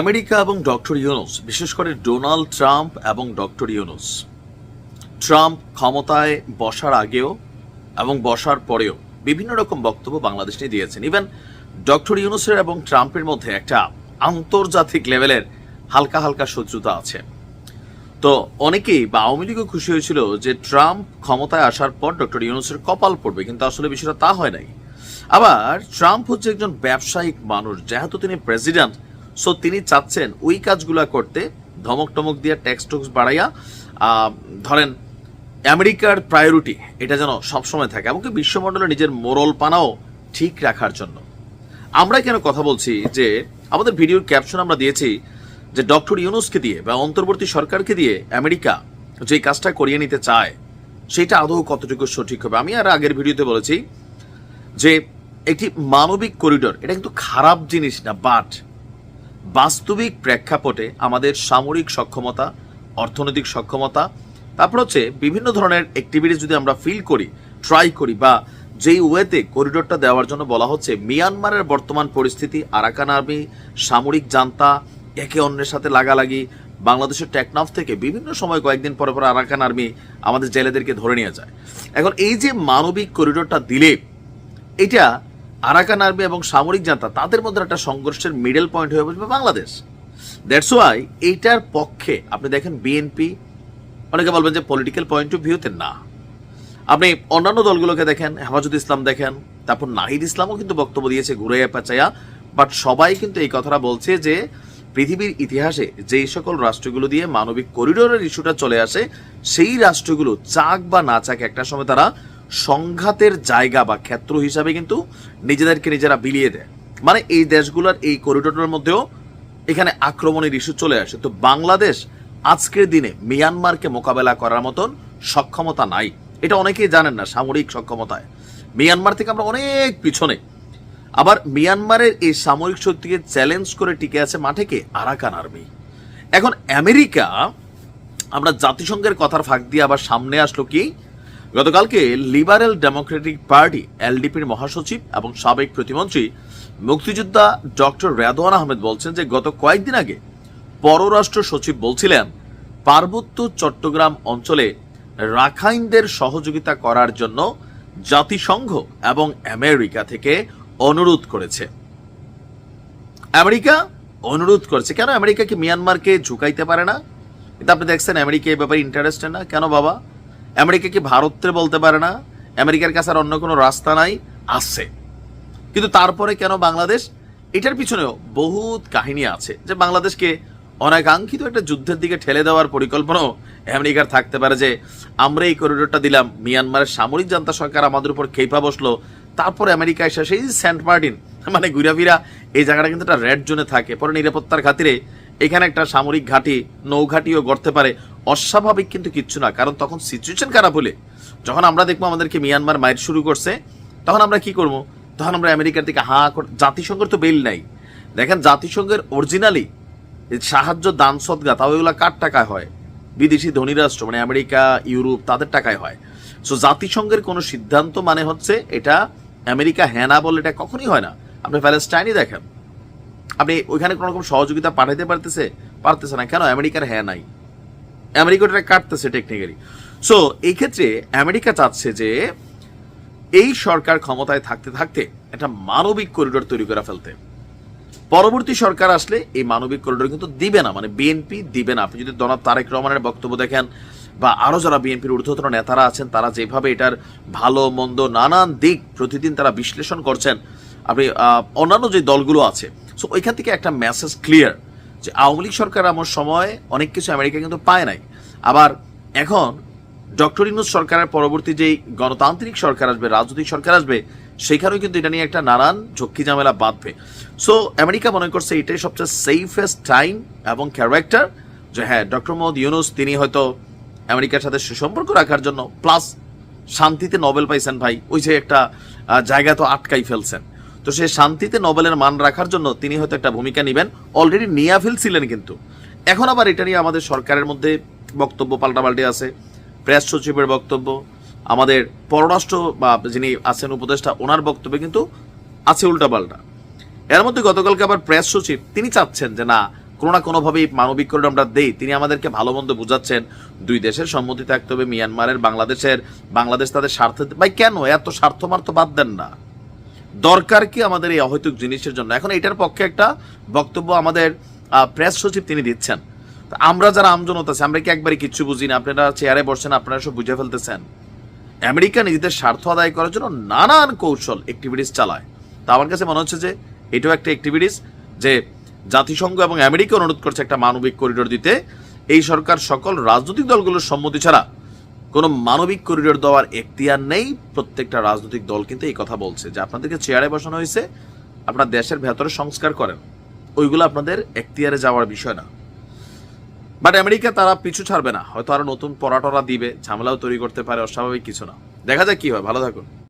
America এবং doctor Yunus, বিশেষ করে ডোনাল্ড ট্রাম্প এবং ডক্টর ইউনুস। ট্রাম্প ক্ষমতায় বসার আগেও এবং বসার পরেও বিভিন্ন রকম বক্তব্য বাংলাদেশ নিয়ে দিয়েছেন। ইভেন ডক্টর ইউনুসের এবং ট্রাম্পের মধ্যে একটা আন্তর্জাতিক লেভেলের হালকা হালকা শত্রুতা আছে। তো অনেকেই বা আওয়ামী লীগও খুশি হয়েছিল যে ট্রাম্প ক্ষমতায় আসার পর ডক্টর ইউনুসের কপাল পড়বে, কিন্তু আসলে বিষয়টা তা হয় নাই। আবার ট্রাম্প হচ্ছে একজন ব্যবসায়িক মানুষ, যেহেতু তিনি প্রেসিডেন্ট সো তিনি চাচ্ছেন ওই কাজগুলা করতে, ধমক টমক দিয়ে ট্যাক্স টুক্স বাড়াইয়া ধরেন, আমেরিকার প্রায়োরিটি এটা যেন সবসময় থাকে, এমনকি বিশ্বমণ্ডলে নিজের মোরল পানাও ঠিক রাখার জন্য। আমরা কেন কথা বলছি যে, আমাদের ভিডিওর ক্যাপশন আমরা দিয়েছি যে ডক্টর ইউনুসকে দিয়ে বা অন্তর্বর্তী সরকারকে দিয়ে আমেরিকা যে কাজটা করিয়ে নিতে চায়, সেটা আদৌ কতটুকু সঠিক হবে? আমি আর আগের ভিডিওতে বলেছি যে, একটি মানবিক করিডোর এটা কিন্তু খারাপ জিনিস না বাট বাস্তবিক প্রেক্ষাপটে আমাদের সামরিক সক্ষমতা, অর্থনৈতিক সক্ষমতা, তারপর হচ্ছে বিভিন্ন ধরনের অ্যাক্টিভিটিস যদি আমরা ফিল করি ট্রাই করি বা যেই ওয়েতে করিডোরটা দেওয়ার জন্য বলা হচ্ছে, মিয়ানমারের বর্তমান পরিস্থিতি, আরাকান আর্মি, সামরিক জান্তা, একে অন্যের সাথে লাগালাগি, বাংলাদেশের টেকনাফ থেকে বিভিন্ন সময় কয়েকদিন পরে পরে আরাকান আর্মি আমাদের জেলেদেরকে ধরে নিয়ে যায়। এখন এই যে মানবিক করিডোরটা দিলে, এটা আরাকান আর্মি এবং সামরিক জান্তা তাদের মধ্যে একটা সংঘর্ষের মিডল পয়েন্ট হয়ে বসবে বাংলাদেশ। দ্যাটস ওয়াই এইটার পক্ষে, আপনি দেখেন বিএনপি অনেকে বলবেন যে পলিটিক্যাল পয়েন্ট অফ ভিউতে না। আপনি অন্যান্য দলগুলোকে দেখেন, হেফাজত ইসলাম দেখেন, তারপর নাহিদ ইসলামও কিন্তু বক্তব্য দিয়েছে, ঘুরে পেঁচাইয়া বাট সবাই কিন্তু এই কথাটা বলছে যে পৃথিবীর ইতিহাসে যেই সকল রাষ্ট্রগুলো দিয়ে মানবিক করিডোরের ইস্যুটা চলে আসে, সেই রাষ্ট্রগুলো চাক বা না চাক একটা সময় তারা সংঘাতের জায়গা বা ক্ষেত্র হিসাবে কিন্তু নিজেদেরকে নিজেরা বিলিয়ে দেয়। মানে এই দেশগুলোর এই করিডোরের মধ্যেও এখানে আক্রমণের ইস্যু চলে আসে। তো বাংলাদেশ আজকের দিনে মিয়ানমারকে মোকাবেলা করার মতন সক্ষমতা নাই। এটা অনেকেই জানেন না সামরিক সক্ষমতায়। মিয়ানমার থেকে আমরা অনেক পিছনে। আবার মিয়ানমারের এই সামরিক শক্তিকে চ্যালেঞ্জ করে টিকে আছে মাঠে কে? আরাকান আর্মি এখন আমেরিকা, আমরা জাতিসংঘের কথার ফাঁক দিয়ে আবার সামনে আসলো কি? গতকালকে লিবারেল ডেমোক্রেটিক পার্টি, এলডিপির মহাসচিব এবং সাবেক প্রতিমন্ত্রী মুক্তিযোদ্ধা ডক্টর রেদওয়ান আহমেদ বলছেন যে গত কয়েকদিন আগে পররাষ্ট্র সচিব বলছিলেন, পার্বত্য চট্টগ্রাম অঞ্চলে রাখাইনদের সহযোগিতা করার জন্য জাতিসংঘ এবং আমেরিকা থেকে অনুরোধ করেছে। আমেরিকা অনুরোধ করছে। কেন আমেরিকা কি মিয়ানমারকে ঝুঁকাইতে পারে না? কিন্তু আপনি দেখছেন, আমেরিকা এই ব্যাপারে ইন্টারেস্টেড না? কেন বাবা? আমেরিকা কি ভারতকে বলতে পারে না? আমেরিকার কাছে আর অন্য কোনো রাস্তা নাই? আছে। কিন্তু তারপরে কেন বাংলাদেশ? এটার পিছনেও বহুত কাহিনী আছে, যে বাংলাদেশকে অনাকাঙ্ক্ষিত একটা যুদ্ধের দিকে ঠেলে দেওয়ার পরিকল্পনাও আমেরিকার থাকতে পারে, যে আমরা এই করিডোরটা দিলাম, মিয়ানমারের সামরিক জান্তা সরকার আমাদের উপর খেপা বসল, তারপরে আমেরিকা এসে সেই সেন্ট মার্টিন মানে ঘুরাফিরা এই জায়গাটা কিন্তু একটা রেড জোনে থাকে, পরে নিরাপত্তার খাতিরে এখানে একটা সামরিক ঘাঁটি, নৌঘাঁটিও গড়তে পারে। অস্বাভাবিক কিন্তু কিচ্ছু না, কারণ তখন সিচুয়েশন খারাপ হলে, যখন আমরা দেখব আমাদেরকে মিয়ানমার মায়ের শুরু করছে, তখন আমরা কি করব? তখন আমরা আমেরিকার দিকে হা জাতিসংঘের তো বেল নাই। দেখেন জাতিসংঘের অরিজিনালি সাহায্য দান সদগা, তাও এগুলো কার টাকায় হয়? বিদেশি ধনী রাষ্ট্র মানে আমেরিকা, ইউরোপ, তাদের টাকায় হয়। সো জাতিসংঘের কোনো সিদ্ধান্ত মানে হচ্ছে এটা আমেরিকা হ্যাঁ না বলে এটা কখনই হয় না। আপনি প্যালেস্টাইনই দেখেন। আপনি ওইখানে কোনো রকম সহযোগিতা পাঠাতে পারতেছে? পারতেছে না। কেন? আমেরিকার হ্যাঁ নাই। আমেরিকা ওটা কাটতেছে টেকনিক্যালি সো এই ক্ষেত্রে আমেরিকা চাচ্ছে যে, এই সরকার ক্ষমতায় থাকতে থাকতে একটা মানবিক করিডোর তৈরি করে ফেলতে। পরবর্তী সরকার আসলে এই মানবিক করিডোর কিন্তু দিবে না। মানে বিএনপি দিবে না। আপনি যদি দনাব তারেক রহমানের বক্তব্য দেখেন, বা আরও যারা বিএনপির ঊর্ধ্বতন নেতারা আছেন, তারা যেভাবে এটার ভালো, মন্দ, নানান দিক প্রতিদিন তারা বিশ্লেষণ করছেন, আপনি অন্যান্য যে দলগুলো আছে সো ওইখান থেকে একটা মেসেজ ক্লিয়ার যে আওয়ামী লীগ সরকার আমার সময় অনেক কিছু আমেরিকা কিন্তু পায় নাই। আবার এখন ডক্টর ইনুস সরকারের পরবর্তী যেই গণতান্ত্রিক সরকার আসবে, রাজনৈতিক সরকার আসবে, সেখানেও কিন্তু এটা নিয়ে একটা নানান ঝক্কি ঝামেলা বাঁধবে। সো আমেরিকা মনে করছে এটাই সবচেয়ে সেফেস্ট টাইম এবং ক্যারেক্টার যে হ্যাঁ ডক্টর মোহাম্মদ ইউনুস তিনি হয়তো আমেরিকার সাথে সুসম্পর্ক রাখার জন্য প্লাস শান্তিতে নোবেল পাইছেন ভাই, ওই যে একটা জায়গা তো আটকাই ফেলছেন। তো সে শান্তিতে নোবেলের মান রাখার জন্য তিনি হয়তো একটা ভূমিকা নেবেন। অলরেডি নিয়ে ফেলছিলেন কিন্তু। এখন আবার এটা নিয়ে আমাদের সরকারের মধ্যে বক্তব্য পাল্টাপাল্টি আছে। প্রেস সচিবের বক্তব্য, আমাদের পররাষ্ট্র বা যিনি আছেন উপদেষ্টা, ওনার বক্তব্যে কিন্তু আছে উল্টাপাল্টা। এর মধ্যে গতকালকে আবার প্রেস সচিব, তিনি চাচ্ছেন যে না, কোনো না কোনোভাবেই মানবিক করে আমরা দেই। তিনি আমাদেরকে ভালো মন্দ বুঝাচ্ছেন, দুই দেশের সম্মতি থাকতে হবে, মিয়ানমারের, বাংলাদেশের, বাংলাদেশ তাদের স্বার্থ, ভাই কেন? এত স্বার্থমার্থ বাদ দেন না। দরকার কি আমাদের এই অহৈতুক জিনিসের জন্য? এখন এটার পক্ষে একটা বক্তব্য আমাদের প্রেস সচিব তিনি দিচ্ছেন। আমরা যারা আমজনতা আছে, আমরা কি একবারে কিচ্ছু বুঝি না? আপনারা চেয়ারে বসছেন, আপনারা সব বুঝে ফেলতেছেন। আমেরিকা নিজেদের স্বার্থ আদায় করার জন্য নানান কৌশল অ্যাক্টিভিটিস চালায়। তা আমার কাছে মনে হচ্ছে যে, এটাও একটা অ্যাক্টিভিটিস যে জাতিসংঘ এবং আমেরিকা অনুরোধ করছে একটা মানবিক করিডোর দিতে। এই সরকার সকল রাজনৈতিক দলগুলোর সম্মতি ছাড়া কোনো মানবিক করিডোর দেওয়ার এখতিয়ার নেই, প্রত্যেকটা রাজনৈতিক দল কিন্তু এই কথা বলছে যে আপনাদেরকে চেয়ারে বসানো হয়েছে, আপনার দেশের ভেতরে সংস্কার করেন। ওইগুলো আপনাদের এখতিয়ারে যাওয়ার বিষয় না। বাট আমেরিকা তারা পিছু ছাড়বে না, হয়তো আরও নতুন পরাটরা দিবে, ঝামেলাও তৈরি করতে পারে, অস্বাভাবিক কিছু না। দেখা যাক কি হয়, ভালো থাকুন।